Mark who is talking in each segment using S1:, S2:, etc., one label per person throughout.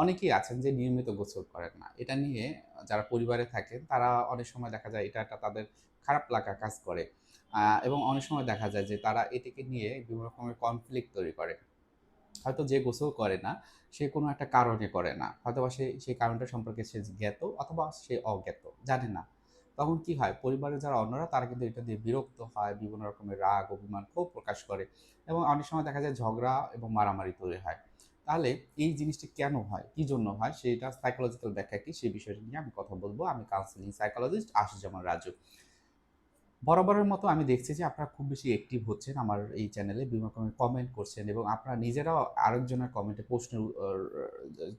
S1: অনেকেই আছেন যে নিয়মিত গোসল করেন না। এটা নিয়ে যারা পরিবারে থাকেন, তারা অনেক সময় দেখা যায় এটা একটা তাদের খারাপ লাগা কাজ করে। এবং অনেক সময় দেখা যায় যে তারা এটিকে নিয়ে বিভিন্ন রকমের কনফ্লিক্ট তৈরি করে। হয়তো যে গোসল করে না, সে কোনো একটা কারণে করে না। হয়তোবা সে সেই কারণটা সম্পর্কে সে জ্ঞাত অথবা সে অজ্ঞাত, জানে না। তখন কি হয়? পরিবারের যারা অন্যরা, তারা কিন্তু এটা দিয়ে বিরক্ত হয়, বিভিন্ন রকমের রাগ, অভিমান প্রকাশ করে। এবং অনেক সময় দেখা যায় ঝগড়া এবং মারামারি তৈরি হয়। তাহলে এই জিনিসটি কেন হয়? কি জন্য হয়? সেটা সাইকোলজিক্যাল ব্যাখ্যা কি? সেই বিষয়টি নিয়ে আমি কথা বলব। আমি কাউন্সিলিং সাইকোলজিস্ট আশুজামান রাজু। বরাবরের মতো আমি দেখছি যে আপনারা খুব বেশি অ্যাক্টিভ হচ্ছেন আমার এই চ্যানেলে বিভিন্ন রকমের কমেন্ট করছেন এবং আপনারা নিজেরাও আরেকজনের কমেন্টে প্রশ্নের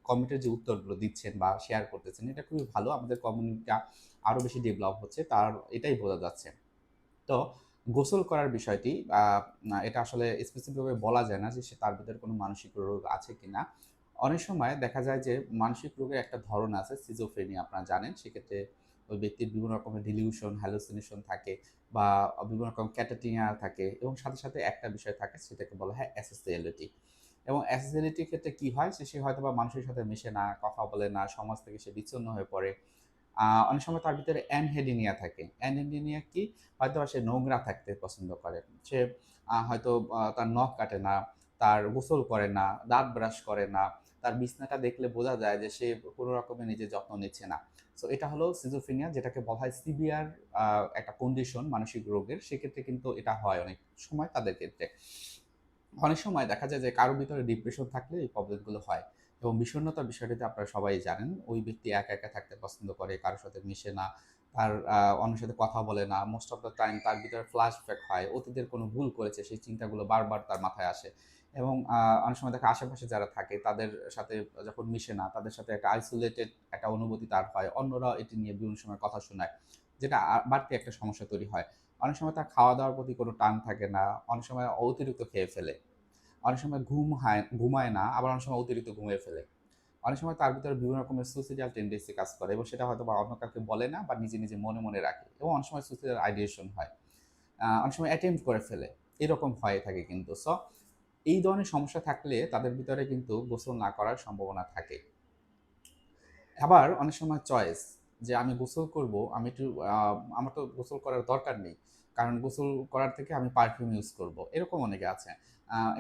S1: কমেন্টের যে উত্তরগুলো দিচ্ছেন বা শেয়ার করতেছেন, এটা খুবই ভালো। আমাদের কমিউনিটিটা আরও বেশি ডেভেলপ হচ্ছে, তার এটাই বোঝা যাচ্ছে। তো গোসল করার বিষয়টি এটা আসলে স্পেসিফিকভাবে বলা যায় না যে সে তার ভিতরে কোনো মানসিক রোগ আছে কি না অনেক সময় দেখা যায় যে মানসিক রোগের একটা ধরন আছে সিজোফ্রেনিয়া আপনারা জানেন। সেক্ষেত্রে ওই ব্যক্তির বিভিন্ন রকমের ডিলিউশন হ্যালোসিনেশন থাকে বা বিভিন্ন রকম ক্যাটাটিনিয়া থাকে এবং সাথে সাথে একটা বিষয় থাকে, সেটাকে বলা হয় অ্যাসোসিয়ালিটি এবং অ্যাসোসিয়ালিটির ক্ষেত্রে কি হয়? যে সে হয়তো বা মানুষের সাথে মিশে না, কথা বলে না, সমাজ থেকে সে বিচ্ছিন্ন হয়ে পড়ে। অনেক সময় তার ভিতরে অ্যানহেডিনিয়া থাকে। অ্যানহেডিনিয়া কি? হয়তো সে নোংরা থাকতে পছন্দ করে। সে হয়তো তার নখ কাটে না, তার গোসল করে না, দাঁত ব্রাশ করে না, তার বিছনাটা দেখলে বোঝা যায় যে সে কোনো রকমের নিজের যত্ন নিচ্ছে না। সো, এটা হলো সিজোফ্রেনিয়া যেটাকে বলা হয় সিভিয়ার একটা কন্ডিশন মানসিক রোগের। সেক্ষেত্রে কিন্তু এটা হয় অনেক সময় তাদের ক্ষেত্রে। অনেক সময় দেখা যায় যে কারোর ভিতরে ডিপ্রেশন থাকলে এই প্রবলেমগুলো হয়। এবং বিষণ্ণতার বিষয়টিতে আপনারা সবাই জানেন, ওই ব্যক্তি একা একা থাকতে পছন্দ করে, কারোর সাথে মিশে না, তার অন্যের সাথে কথা বলে না মোস্ট অফ দ্য টাইম তার ভিতরে ফ্ল্যাশ ব্যাক হয়, অতীতের কোনো ভুল করেছে, সেই চিন্তাগুলো বারবার তার মাথায় আসে। এবং অনেক সময় দেখা আশেপাশে যারা থাকে, তাদের সাথে যখন মিশে না, তাদের সাথে একটা আইসোলেটেড একটা অনুভূতি তার হয় অন্যরা এটি নিয়ে বিভিন্ন সময় কথা শোনায়, যেটা বাড়তি একটা সমস্যা তৈরি হয়। অনেক সময় তার খাওয়া দাওয়ার প্রতি কোনো টান থাকে না, অনেক সময় অতিরিক্ত খেয়ে ফেলে। অনেক সময় ঘুম হয়, ঘুমায় না, আবার অনেক সময় অতিরিক্ত ঘুমিয়ে ফেলে। অনেক সময় তার ভিতরে বিভিন্ন রকমের সুইসাইডাল টেন্ডেন্সি কাজ করে এবং সেটা হয়তো বা অন্য কাউকে বলে না বা নিজে নিজে মনে মনে রাখে এবং অনেক সময় সুইসাইডাল আইডিয়েশন হয়। অনেক সময় অ্যাটেম্প করে ফেলে। এরকম হয়ে থাকে কিন্তু। সো এই ধরনের সমস্যা থাকলে তাদের ভিতরে কিন্তু গোসল না করার সম্ভাবনা থাকে। আবার অনেক সময় চয়েস যে আমি গোসল করব, আমি একটু আমার তো গোসল করার দরকার নেই। কারণ গোসল করার থেকে আমি পারফিউম ইউজ করব। এরকম অনেকে আছে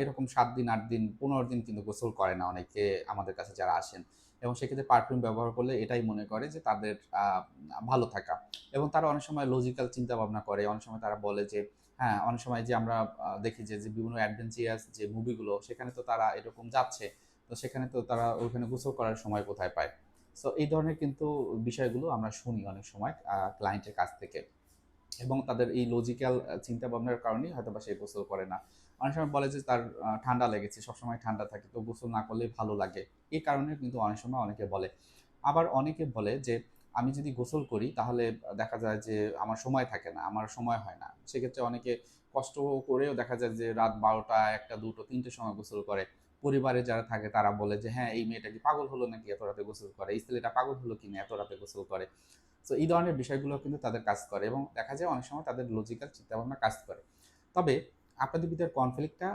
S1: এরকম সাত দিন, আট দিন, পনেরো দিন কিন্তু গোসল করে না অনেকে আমাদের কাছে যারা আসেন। এবং সেক্ষেত্রে পারফিউম ব্যবহার করলে এটাই মনে করে যে তাদের ভালো থাকা। এবং তারা অনেক সময় লজিক্যাল চিন্তা ভাবনা করে। অনেক সময় তারা বলে যে হ্যাঁ অনেক সময় যে আমরা দেখি যে যে বিভিন্ন অ্যাডভেঞ্চারাস যে মুভিগুলো সেখানে তো তারা এরকম যাচ্ছে। তো সেখানে তো তারা ওইখানে গোসল করার সময় কোথায় পায়? সো এই ধরনের কিন্তু বিষয়গুলো আমরা শুনি অনেক সময় ক্লায়েন্টের কাছ থেকে। এবং তাদের এই লজিক্যাল চিন্তা ভাবনার কারণেই হয়তো বা সে গোসল করে না। অনেক সময় বলে যে তার ঠান্ডা লেগেছে, সবসময় ঠান্ডা থাকে, তো গোসল না করলে ভালো লাগে। এই কারণে কিন্তু অনেক সময় অনেকে বলে। আবার অনেকে বলে যে, আমি যদি গোসল করি, তাহলে দেখা যায় যে আমার সময় থাকে না, আমার সময় হয় না। সেক্ষেত্রে অনেকে কষ্ট করেও দেখা যায় যে রাত বারোটা, একটা, দুটো, তিনটের সময় গোসল করে। পরিবারে যারা থাকে, তারা বলে যে হ্যাঁ এই মেয়েটা কি পাগল হলো নাকি এত রাতে গোসল করে? এই ছেলেটা পাগল হলো কিনা এত রাতে গোসল করে? তো এই ধরনের বিষয়গুলো কিন্তু তাদের কাজ করে এবং দেখা যায় অনেক সময় তাদের লজিক্যাল চিন্তাভাবনা কাজ করে। তবে আপনাদের ভিতরে কনফ্লিক্টটা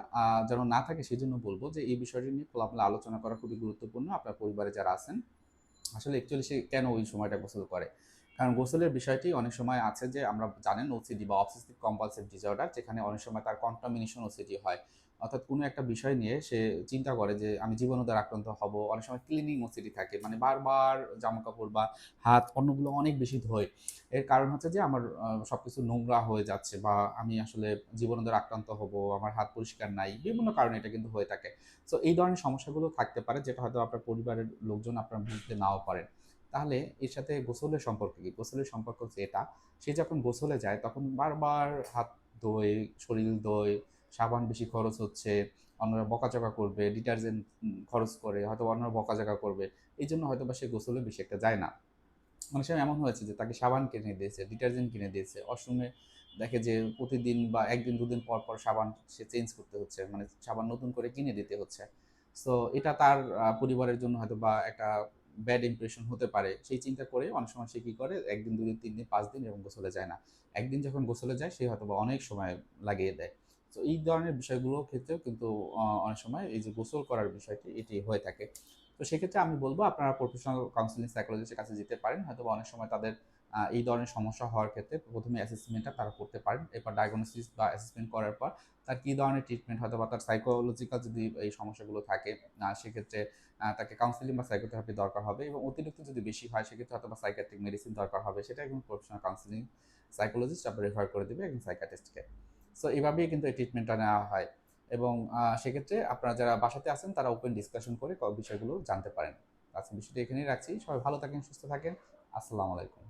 S1: যেন না থাকে সেই জন্য বলব যে এই বিষয়টি নিয়ে খোলামেলা আলোচনা করা খুবই গুরুত্বপূর্ণ। আপনার পরিবারে যারা আছেন, আসলে অ্যাকচুয়ালি সে কেন ওই সময়টা গোসল করে? কারণ গোসলের বিষয়টি অনেক সময় আছে যে আমরা জানেন ওসিডি বা অবসেসিভ কম্পালসিভ ডিসঅর্ডার যেখানে অনেক সময় তার কন্টামিনেশন ওসিডি হয়। অর্থাৎ কোনো একটা বিষয় নিয়ে সে চিন্তা করে যে আমি জীবনোদ্ধার আক্রান্ত হব, অনেক সময় ক্লিনিং ওসিডি থাকে মানে বারবার জামা কাপড় বা হাত অন্যগুলো অনেক বেশি ধোয়। এর কারণ হচ্ছে যে আমার সব কিছু নোংরা হয়ে যাচ্ছে বা আমি আসলে জীবনোদ্ধার আক্রান্ত হব, আমার হাত পরিষ্কার নাই, বিভিন্ন কারণে এটা কিন্তু হয়ে থাকে। সো এই ধরনের সমস্যাগুলো থাকতে পারে, যেটা হয়তো আপনার পরিবারের লোকজন আপনার বুঝতে নাও পারেন। তাহলে এর সাথে গোসলের সম্পর্ক কি? গোসলের সম্পর্ক হচ্ছে এটা সে যখন গোসলে যায় তখন বারবার হাত ধোয়, শরীর ধোয়, সাবান বেশি খরচ হচ্ছে, অন্যরা বকাচকা করবে, ডিটারজেন্ট খরচ করে, হয়তো অন্যরা বকাঝকা করবে, এই জন্য হয়তো বা সে গোসলে বেশি একটা যায় না। অনেক সময় এমন হয়েছে যে তাকে সাবান কিনে দিয়েছে, ডিটারজেন্ট কিনে দিয়েছে অসময়ে দেখে যে প্রতিদিন বা একদিন, দুদিন পর পর সাবান সে চেঞ্জ করতে হচ্ছে মানে সাবান নতুন করে কিনে দিতে হচ্ছে। সো এটা তার পরিবারের জন্য হয়তো বা একটা ব্যাড ইমপ্রেশন হতে পারে, সেই চিন্তা করে অনেক সময় সে কী করে? একদিন, দুদিন, তিন দিন, পাঁচ দিন এবং গোসলে যায় না। একদিন যখন গোসলে যায়, সে হয়তো অনেক সময় লাগিয়ে দেয়। তো এই ধরনের বিষয়গুলোর ক্ষেত্রেও কিন্তু অনেক সময় এই যে গোসল করার বিষয়টি, এটি হয়ে থাকে। তো সেক্ষেত্রে আমি বলব, আপনারা প্রফেশনাল কাউন্সিলিং সাইকোলজিস্টের কাছে যেতে পারেন। হয়তো অনেক সময় তাদের এই ধরনের সমস্যা হওয়ার ক্ষেত্রে প্রথমে অ্যাসেসমেন্টটা তারা করতে পারেন। এরপর ডায়াগনোসিস বা অ্যাসেসমেন্ট করার পর তার কী ধরনের ট্রিটমেন্ট হয়তো বা তার সাইকোলজিক্যাল যদি এই সমস্যাগুলো থাকে সেক্ষেত্রে তাকে কাউন্সিলিং বা সাইকোথেরাপি দরকার হবে এবং অতিরিক্ত যদি বেশি হয়, সেক্ষেত্রে হয়তো বা সাইকাট্রিক মেডিসিন দরকার হবে। সেটা একদম প্রফেশনাল কাউন্সিলিং সাইকোলজিস্ট আপনার রেফার করে দেবে একজন সাইকাটিস্টকে সো এভাবেই কিন্তু এই ট্রিটমেন্টটা নেওয়া হয় এবং সেক্ষেত্রে আপনারা যারা বাসাতে আছেন, তারা ওপেন ডিসকাশন করে বিষয়গুলো জানতে পারেন। আজকে বিষয়টি এখানেই রাখছি। সবাই ভালো থাকেন, সুস্থ থাকেন। আসসালামু আলাইকুম।